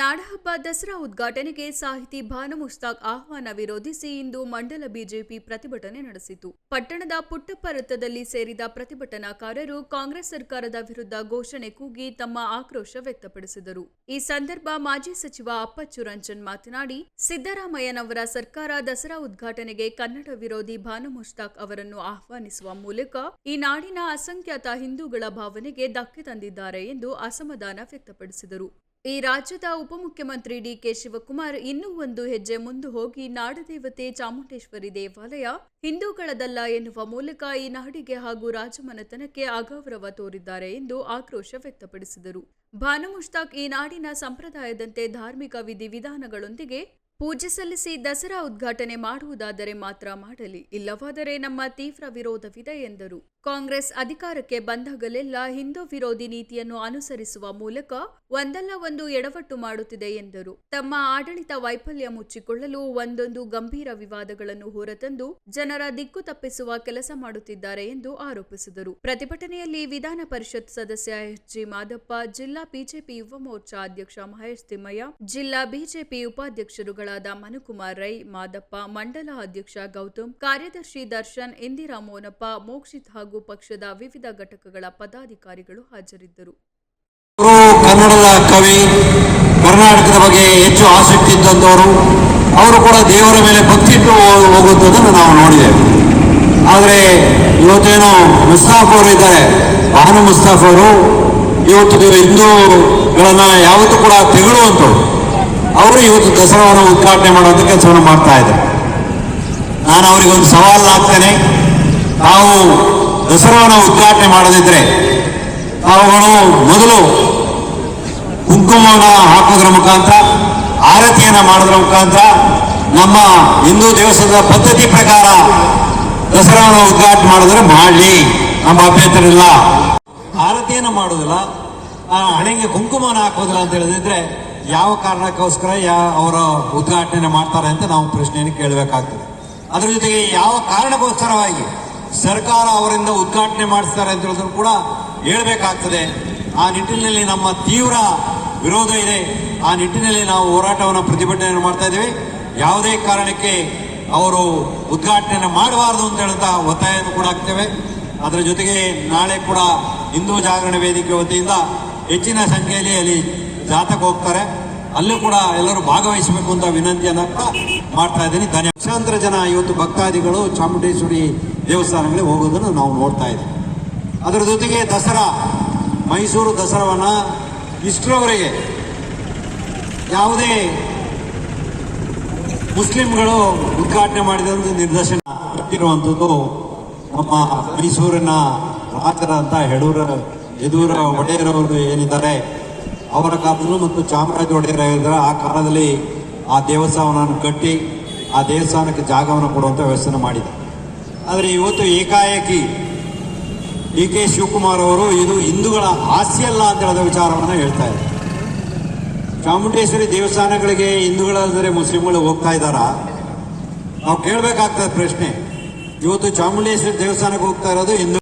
ನಾಡಹಬ್ಬ ದಸರಾ ಉದ್ಘಾಟನೆಗೆ ಸಾಹಿತಿ ಭಾನು ಮುಸ್ತಾಕ್ ಆಹ್ವಾನ ವಿರೋಧಿಸಿ ಇಂದು ಮಂಡಲ ಬಿಜೆಪಿ ಪ್ರತಿಭಟನೆ ನಡೆಸಿತು. ಪಟ್ಟಣದ ಪುಟ್ಟಪ್ಪ ವೃತ್ತದಲ್ಲಿ ಸೇರಿದ ಪ್ರತಿಭಟನಾಕಾರರು ಕಾಂಗ್ರೆಸ್ ಸರ್ಕಾರದ ವಿರುದ್ಧ ಘೋಷಣೆ ಕೂಗಿ ತಮ್ಮ ಆಕ್ರೋಶ ವ್ಯಕ್ತಪಡಿಸಿದರು. ಈ ಸಂದರ್ಭ ಮಾಜಿ ಸಚಿವ ಅಪ್ಪಚ್ಚು ರಂಜನ್ ಮಾತನಾಡಿ, ಸಿದ್ದರಾಮಯ್ಯನವರ ಸರ್ಕಾರ ದಸರಾ ಉದ್ಘಾಟನೆಗೆ ಕನ್ನಡ ವಿರೋಧಿ ಭಾನು ಮುಸ್ತಾಕ್ ಅವರನ್ನು ಆಹ್ವಾನಿಸುವ ಮೂಲಕ ಈ ನಾಡಿನ ಅಸಂಖ್ಯಾತ ಹಿಂದೂಗಳ ಭಾವನೆಗೆ ಧಕ್ಕೆ ತಂದಿದ್ದಾರೆ ಎಂದು ಅಸಮಾಧಾನ ವ್ಯಕ್ತಪಡಿಸಿದರು. ಈ ರಾಜ್ಯದ ಉಪಮುಖ್ಯಮಂತ್ರಿ ಡಿಕೆ ಶಿವಕುಮಾರ್ ಇನ್ನೂ ಒಂದು ಹೆಜ್ಜೆ ಮುಂದೆ ಹೋಗಿ ನಾಡದೇವತೆ ಚಾಮುಂಡೇಶ್ವರಿ ದೇವಾಲಯ ಹಿಂದೂಗಳದಲ್ಲ ಎನ್ನುವ ಮೂಲಕ ಈ ನಾಡಿಗೆ ಹಾಗೂ ರಾಜಮನೆತನಕ್ಕೆ ಅಗೌರವ ತೋರಿದ್ದಾರೆ ಎಂದು ಆಕ್ರೋಶ ವ್ಯಕ್ತಪಡಿಸಿದರು. ಭಾನು ಮುಷ್ತಾಕ್ ಈ ನಾಡಿನ ಸಂಪ್ರದಾಯದಂತೆ ಧಾರ್ಮಿಕ ವಿಧಿವಿಧಾನಗಳೊಂದಿಗೆ ಪೂಜೆ ಸಲ್ಲಿಸಿ ದಸರಾ ಉದ್ಘಾಟನೆ ಮಾಡುವುದಾದರೆ ಮಾತ್ರ ಮಾಡಲಿ, ಇಲ್ಲವಾದರೆ ನಮ್ಮ ತೀವ್ರ ವಿರೋಧವಿದೆ ಎಂದರು. ಕಾಂಗ್ರೆಸ್ ಅಧಿಕಾರಕ್ಕೆ ಬಂದಾಗಲೆಲ್ಲ ಹಿಂದೂ ವಿರೋಧಿ ನೀತಿಯನ್ನು ಅನುಸರಿಸುವ ಮೂಲಕ ಒಂದಲ್ಲ ಒಂದು ಎಡವಟ್ಟು ಮಾಡುತ್ತಿದೆ ಎಂದರು. ತಮ್ಮ ಆಡಳಿತ ವೈಫಲ್ಯ ಮುಚ್ಚಿಕೊಳ್ಳಲು ಒಂದೊಂದು ಗಂಭೀರ ವಿವಾದಗಳನ್ನು ಹೊರತಂದು ಜನರ ದಿಕ್ಕು ತಪ್ಪಿಸುವ ಕೆಲಸ ಮಾಡುತ್ತಿದ್ದಾರೆ ಎಂದು ಆರೋಪಿಸಿದರು. ಪ್ರತಿಭಟನೆಯಲ್ಲಿ ವಿಧಾನ ಪರಿಷತ್ ಸದಸ್ಯ ಎಚ್ ಜಿ ಮಾದಪ್ಪ, ಜಿಲ್ಲಾ ಬಿಜೆಪಿ ಯುವ ಮೋರ್ಚಾ ಅಧ್ಯಕ್ಷ ಮಹೇಶ್ ತಿಮ್ಮಯ್ಯ, ಜಿಲ್ಲಾ ಬಿಜೆಪಿ ಉಪಾಧ್ಯಕ್ಷರುಗಳಾದ ಮನುಕುಮಾರ್ ರೈ, ಮಾದಪ್ಪ, ಮಂಡಲ ಅಧ್ಯಕ್ಷ ಗೌತಮ್, ಕಾರ್ಯದರ್ಶಿ ದರ್ಶನ್, ಇಂದಿರಾ ಮೋನಪ್ಪ, ಮೋಕ್ಷಿತ್ ಹಾಗೂ ಪಕ್ಷದ ವಿವಿಧ ಘಟಕಗಳ ಪದಾಧಿಕಾರಿಗಳು ಹಾಜರಿದ್ದರು. ಕನ್ನಡದ ಕವಿ, ಕರ್ನಾಟಕದ ಬಗ್ಗೆ ಹೆಚ್ಚು ಆಸಕ್ತಿ ಇದ್ದಂಥವರು ಅವರು ಕೂಡ ದೇವರ ಮೇಲೆ ಭಕ್ತಿ ಇಟ್ಟು ಹೋಗುವಂಥದ್ದನ್ನು ನಾವು ನೋಡಿದ್ದೇವೆ. ಆದರೆ ಇವತ್ತೇನು ಮುಸ್ತಾಫ್ ಅವರು ಇದ್ದಾರೆ. ಬಾನು ಮುಸ್ತಾಫ್ ಅವರು ಇವತ್ತು ಹಿಂದೂಗಳನ್ನ ಯಾವತ್ತೂ ಕೂಡ ತೆಗಳುವಂಥವ್ರು. ಅವರು ಇವತ್ತು ದಸರಾವನ್ನು ಉದ್ಘಾಟನೆ ಮಾಡುವಂಥ ಕೆಲಸವನ್ನು ಮಾಡ್ತಾ ಇದ್ದಾರೆ. ನಾನು ಅವರಿಗೊಂದು ಸವಾಲು ಹಾಕ್ತೇನೆ ತಾವು ದಸರಾವನ್ನು ಉದ್ಘಾಟನೆ ಮಾಡದಿದ್ರೆ ಅವುಗಳು ಮೊದಲು ಕುಂಕುಮವನ್ನು ಹಾಕೋದ್ರ ಮುಖಾಂತರ, ಆರತಿಯನ್ನು ಮಾಡೋದ್ರ ಮುಖಾಂತರ ನಮ್ಮ ಹಿಂದೂ ದೇವಸ್ಥಾನದ ಪದ್ಧತಿ ಪ್ರಕಾರ ದಸರಾವನ್ನು ಉದ್ಘಾಟನೆ ಮಾಡಿದ್ರೆ ಮಾಡಲಿ ನಮ್ಮ ಅಭ್ಯಂತರ ಇಲ್ಲ ಆರತಿಯನ್ನು ಮಾಡೋದಿಲ್ಲ ಹಣೆಗೆ ಕುಂಕುಮವನ್ನು ಹಾಕೋದಿಲ್ಲ ಅಂತ ಹೇಳಿದ್ರೆ ಯಾವ ಕಾರಣಕ್ಕೋಸ್ಕರ ಯಾ ಅವರ ಉದ್ಘಾಟನೆ ಮಾಡ್ತಾರೆ ಅಂತ ನಾವು ಪ್ರಶ್ನೆಯನ್ನು ಕೇಳಬೇಕಾಗ್ತದೆ. ಅದ್ರ ಜೊತೆಗೆ ಯಾವ ಕಾರಣಕ್ಕೋಸ್ಕರವಾಗಿ ಸರ್ಕಾರ ಅವರಿಂದ ಉದ್ಘಾಟನೆ ಮಾಡಿಸ್ತಾರೆ ಅಂತ ಹೇಳಿದ್ರು ಕೂಡ ಹೇಳಬೇಕಾಗ್ತದೆ. ಆ ನಿಟ್ಟಿನಲ್ಲಿ ನಮ್ಮ ತೀವ್ರ ವಿರೋಧ ಇದೆ. ಆ ನಿಟ್ಟಿನಲ್ಲಿ ನಾವು ಹೋರಾಟವನ್ನು ಪ್ರತಿಭಟನೆಯನ್ನು ಮಾಡ್ತಾ ಇದ್ದೀವಿ. ಯಾವುದೇ ಕಾರಣಕ್ಕೆ ಅವರು ಉದ್ಘಾಟನೆ ಮಾಡಬಾರದು ಅಂತ ಹೇಳ್ತಾ ಒತ್ತಾಯವನ್ನು ಕೂಡ ಆಗ್ತೇವೆ ಅದರ ಜೊತೆಗೆ ನಾಳೆ ಕೂಡ ಹಿಂದೂ ಜಾಗರಣ ವೇದಿಕೆ ವತಿಯಿಂದ ಹೆಚ್ಚಿನ ಸಂಖ್ಯೆಯಲ್ಲಿ ಅಲ್ಲಿ ಜಾತಕ ಹೋಗ್ತಾರೆ. ಅಲ್ಲೂ ಕೂಡ ಎಲ್ಲರೂ ಭಾಗವಹಿಸಬೇಕು ಅಂತ ವಿನಂತಿಯನ್ನು ಕೂಡ ಮಾಡ್ತಾ ಇದ್ದೀನಿ. ಧನ್ಯ ಲಕ್ಷಾಂತರ ಜನ ಇವತ್ತು ಭಕ್ತಾದಿಗಳು ಚಾಮುಂಡೇಶ್ವರಿ ದೇವಸ್ಥಾನಗಳಿಗೆ ಹೋಗೋದನ್ನು ನಾವು ನೋಡ್ತಾ ಇದ್ದೀವಿ ಅದರ ಜೊತೆಗೆ ದಸರಾ, ಮೈಸೂರು ದಸರಾವನ್ನು ಇಷ್ಟರವರೆಗೆ ಯಾವುದೇ ಮುಸ್ಲಿಂಗಳು ಉದ್ಘಾಟನೆ ಮಾಡಿದಂಥ ನಿರ್ದೇಶನ ಕೊಟ್ಟಿರುವಂಥದ್ದು ನಮ್ಮ ಮೈಸೂರಿನ ರಾಜರಂತ ಹೆಡೂರ ಯದೂರ ಒಡೆಯರವರು ಏನಿದ್ದಾರೆ, ಅವರ ಕಾಲದಲ್ಲೂ ಮತ್ತು ಚಾಮರಾಜ ಒಡೆಯರ ಇದ್ದಾರೆ ಆ ಕಾಲದಲ್ಲಿ ಆ ದೇವಸ್ಥಾನವನ್ನು ಕಟ್ಟಿ ಆ ದೇವಸ್ಥಾನಕ್ಕೆ ಜಾಗವನ್ನು ಕೊಡುವಂಥ ವ್ಯವಸ್ಥೆ ಮಾಡಿದೆ ಆದರೆ ಇವತ್ತು ಏಕಾಏಕಿ ಡಿ ಕೆ ಶಿವಕುಮಾರ್ ಅವರು ಇದು ಹಿಂದೂಗಳ ಹಾಸ್ಯ ಅಲ್ಲ ಅಂತ ಹೇಳಿದ ವಿಚಾರವನ್ನು ಹೇಳ್ತಾ ಇದ್ದಾರೆ. ಚಾಮುಂಡೇಶ್ವರಿ ದೇವಸ್ಥಾನಗಳಿಗೆ ಹಿಂದೂಗಳಾದರೆ ಮುಸ್ಲಿಂಗಳು ಹೋಗ್ತಾ ಇದ್ದಾರಾ? ನಾವು ಕೇಳಬೇಕಾಗ್ತದೆ ಪ್ರಶ್ನೆ. ಇವತ್ತು ಚಾಮುಂಡೇಶ್ವರಿ ದೇವಸ್ಥಾನಕ್ಕೆ ಹೋಗ್ತಾ ಇರೋದು ಹಿಂದೂ